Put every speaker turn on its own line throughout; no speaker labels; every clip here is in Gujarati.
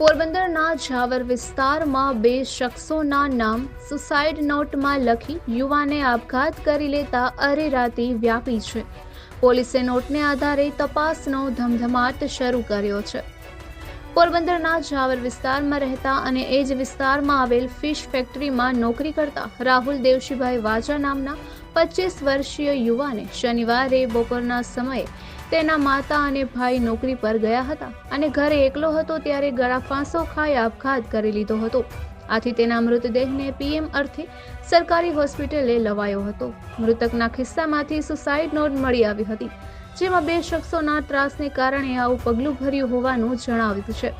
પોરબંદરના ઝાવર વિસ્તારમાં બે શખ્સોના નામ સુસાઇડ નોટમાં લખી યુવાને આપઘાત કરી લેતા અરેરાતી વ્યાપી છે. પોલીસે નોટને આધારે તપાસનો ધમધમાટ શરૂ કર્યો છે. પોરબંદરના ઝાવર વિસ્તારમાં રહેતા અને એ જ વિસ્તારમાં આવેલ ફિશ ફેક્ટરીમાં નોકરી કરતા રાહુલ દેવશીભાઈ વાજા નામના પચીસ વર્ષીય યુવાને શનિવારે બપોરના સમયે તેના માતા અને ભાઈ નોકરી પર ગયા હતા અને ઘરે એકલો હતો ત્યારે ગળા ફાંસો ખાઈ આપઘાત કરી લીધો હતો. આથી તેના મૃતદેહને પીએમ અર્થે સરકારી હોસ્પિટલે લવાયો હતો. મૃતકના ખિસ્સામાંથી સુસાઇડ નોટ મળી આવી હતી, જેમાં બે શખ્સોના ત્રાસને કારણે આવું પગલું ભર્યું હોવાનું જણાવ્યું છે.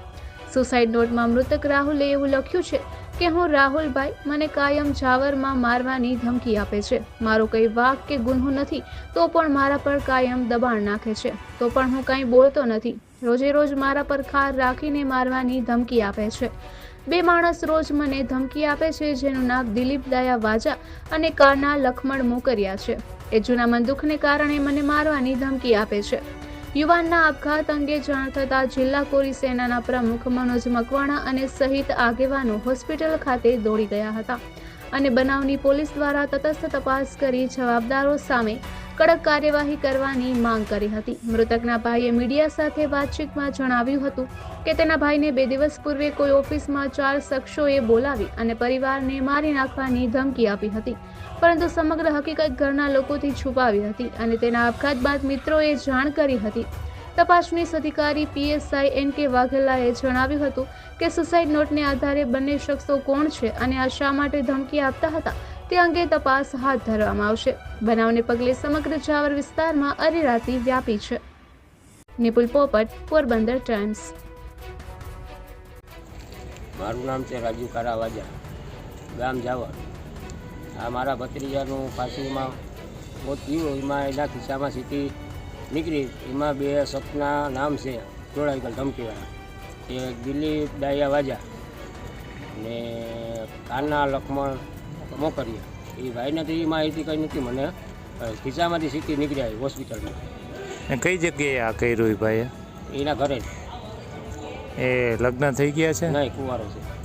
સુસાઇડ નોટમાં મૃતક રાહુલે એવું લખ્યું છે કે હું રાહુલભાઈ મને કાયમ જાવરમાં મારવાની ધમકી આપે છે. મારો કંઈ વાક કે ગુન્હો નથી, તો પણ મારા પર કાયમ દબાણ નાખે છે. તો પણ હું કંઈ બોલતો નથી. રોજે રોજ મારા પર ખાર રાખીને મારવાની ધમકી આપે છે. બે માણસ રોજ મને ધમકી આપે છે, જેનું નામ દિલીપ દયા વાજા અને કાના લખમણ મોકરિયા છે. એ જૂના બંદૂકને કારણે મને મારવાની ધમકી આપે છે. યુવાનના આપઘાત અંગે જાણ થતાં જિલ્લા કોરી સેનાના પ્રમુખ મનોજ મકવાણા અને સહિત આગેવાનો હોસ્પિટલ ખાતે દોડી ગયા હતા અને બનાવની પોલીસ દ્વારા તટસ્થ તપાસ કરી જવાબદારો સામે કડક કાર્યવાહી કરવાની માંગ કરી હતી. મૃતકના ભાઈએ મીડિયા સાથે વાતચીતમાં જણાવ્યું હતું કે તેના ભાઈને બે દિવસ પૂર્વે કોઈ ઓફિસમાં ચાર શખ્સોએ બોલાવી અને પરિવારને મારી નાખવાની ધમકી આપી હતી. પરંતુ સમગ્ર હકીકત ઘરના લોકોથી છુપાવી હતી અને તેના આપઘાત બાદ મિત્રોએ જાણ કરી હતી. તપાસનીશ અધિકારી પીએસઆઈ એન કે વાઘેલાએ જણાવ્યું હતું કે સુસાઇડ નોટને આધારે બંને શખ્સો કોણ છે અને આ શા માટે ધમકી આપતા હતા તે અંગે તપાસ હાથ ધરવામાં આવશે. બનાવને પગલે સમગ્ર જાવર વિસ્તારમાં અરેરાતી વ્યાપી છે. નિપુલ પોપટ, પોરબંદર ટાઈમ્સ.
મારું નામ છે રાજુ કારાવાજા, ગામ જાવર આ મારા ભત્રીજાનું પાછળમાં મોત થયું, એમાં એના ખિસ્સામાં સીટી નીકળી. એમાં બે શખ્સના નામ છે જોડાઈ ગયેલ ધમકીવાળા. એક દિલીપ ડાયા વાજા ને કાના લક્ષ્મણ મોકરિયા એ ભાઈને તો એ માહિતી કંઈ નથી. મને ખિસ્સામાંથી સીટી નીકળ્યા હોસ્પિટલમાં.
કઈ જગ્યાએ આ કર્યું એ ભાઈએ?
એના ઘરે
એ લગ્ન થઈ ગયા છે?
નહીં કુંવારો છે.